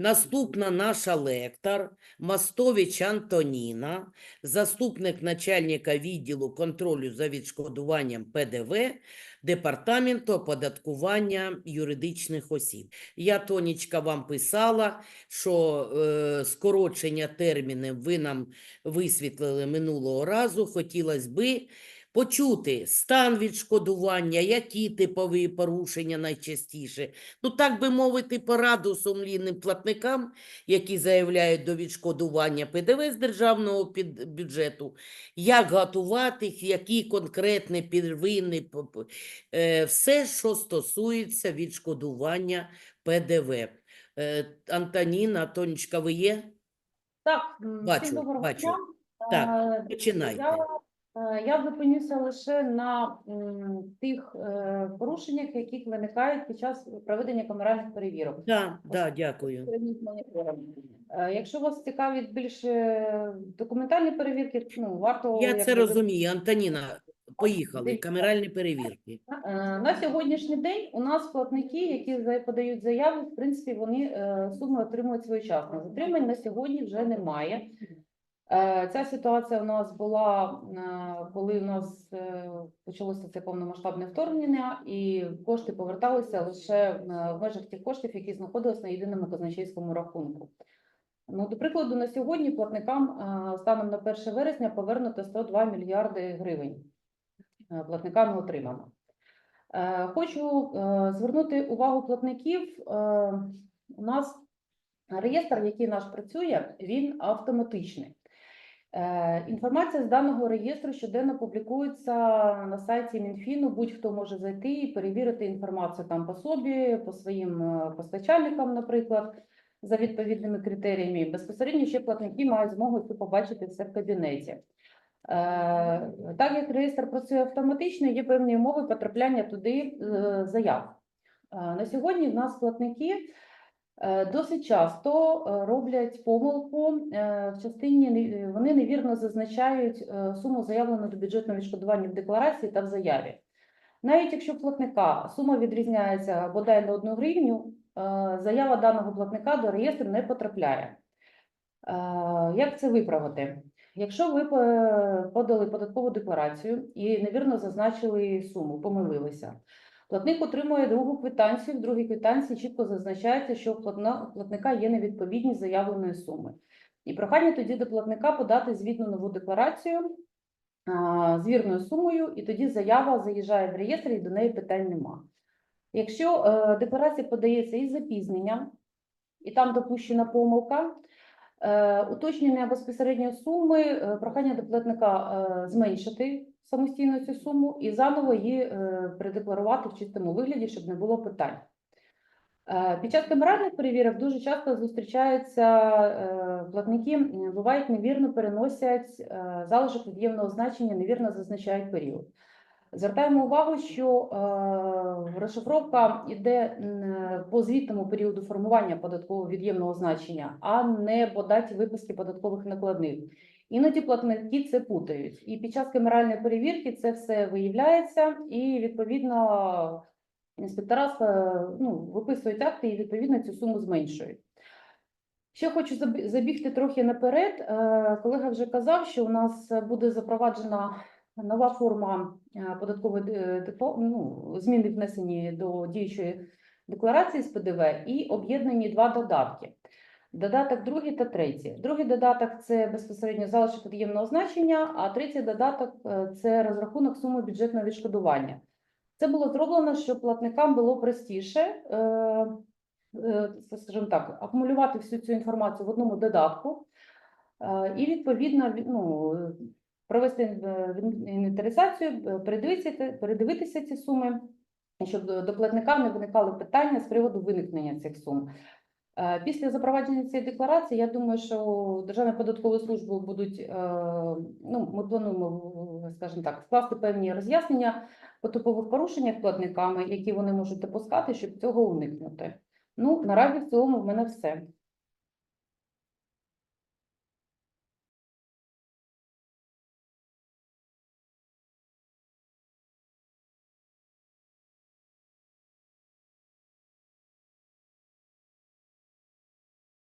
Наступна наша лектор Мостович Антоніна, заступник начальника відділу контролю за відшкодуванням ПДВ Департаменту оподаткування юридичних осіб. Я, Тонічка, вам писала, що е, скорочення термінів ви нам висвітлили минулого разу. Хотілося би почути стан відшкодування, які типові порушення найчастіше. Ну, так би мовити, пораду сумлінним платникам, які заявляють до відшкодування ПДВ з державного бюджету, як готувати, які конкретні первинні, е, все, що стосується відшкодування ПДВ. Е, Антоніна, Тонечка, ви є? Так, Бачу, бачу. Так, Е, починайте. Я, я зупинюся лише на тих е, порушеннях, які виникають під час проведення камеральних перевірок. Так, да, дякую. Е, Якщо вас цікавить більше документальні перевірки, ну варто Я це розумію. Антоніна, поїхали. Камеральні перевірки. Е, На сьогоднішній день у нас платники, які подають заяви, в принципі, вони е, суми отримують своєчасно. Затримань на сьогодні вже немає. Е, Ця ситуація у нас була, е, коли у нас е, почалося це повномасштабне вторгнення, і кошти поверталися лише в межах тих коштів, які знаходились на єдиному казначейському рахунку. Ну, до прикладу, на сьогодні платникам станом на 1 вересня повернуто 102 мільярди гривень. Платниками отримано. Хочу звернути увагу платників. У нас реєстр, який наш працює, він автоматичний. Е, Інформація з даного реєстру щоденно публікується на сайті Мінфіну. Будь-хто може зайти і перевірити інформацію там по собі, по своїм е, постачальникам, наприклад, за відповідними критеріями. Безпосередньо ще платники мають змогу це побачити все в кабінеті. Е, Так як реєстр працює автоматично, є певні умови потрапляння туди заяв. На сьогодні в нас платники досить часто е, роблять помилку е, в частині вони невірно зазначають е, суму заявлену до бюджетного відшкодування в декларації та в заяві. Навіть якщо платника сума відрізняється бодай на одну гривню, е, заява даного платника до реєстру не потрапляє. Е, Як це виправити? Якщо ви е, подали податкову декларацію і невірно зазначили суму, помилилися, платник отримує другу квитанцію. В другій квитанції чітко зазначається, що у платника є невідповідність заявленої суми. І прохання тоді до платника подати звітну нову декларацію з вірною сумою, і тоді заява заїжджає в реєстр, і до неї питань нема. Якщо е, декларація подається із запізненням, і там допущена помилка, Е, Уточнення безпосередньо суми, е, прохання до платника зменшити самостійно цю суму і заново її е, в чистому вигляді, щоб не було питань. Е, Під час камеральних перевірок дуже часто зустрічаються е, платники, бувають невірно переносять е, залишок від'ємного значення, невірно зазначають період. Звертаємо увагу, що розшифровка йде по звітному періоду формування податкового від'ємного значення, а не по даті виписки податкових накладних. Іноді платники це путають. І під час камеральної перевірки це все виявляється, і відповідно інспектора е, ну, виписують акти і відповідно цю суму зменшують. Ще хочу забігти трохи наперед. Е, Колега вже казав, що у нас буде запроваджена нова форма е, податкової ну, зміни внесені до діючої декларації з ПДВ і об'єднані два додатки. Додаток другий та третій. Другий додаток це безпосередньо залишок від'ємного значення, а третій додаток е, це розрахунок суми бюджетного відшкодування. Це було зроблено, щоб платникам було простіше, е, е, скажімо так, акумулювати всю цю інформацію в одному додатку і відповідно ну, провести інвентаризацію, передивитися, передивитися ці суми, щоб до платника не виникали питання з приводу виникнення цих сум. Е, Після запровадження цієї декларації, я думаю, що Державна податкова служба будуть, е, ну, ми плануємо, скажімо так, скласти певні роз'яснення по типових порушеннях платниками, які вони можуть допускати, щоб цього уникнути. Ну, наразі в цілому в мене все.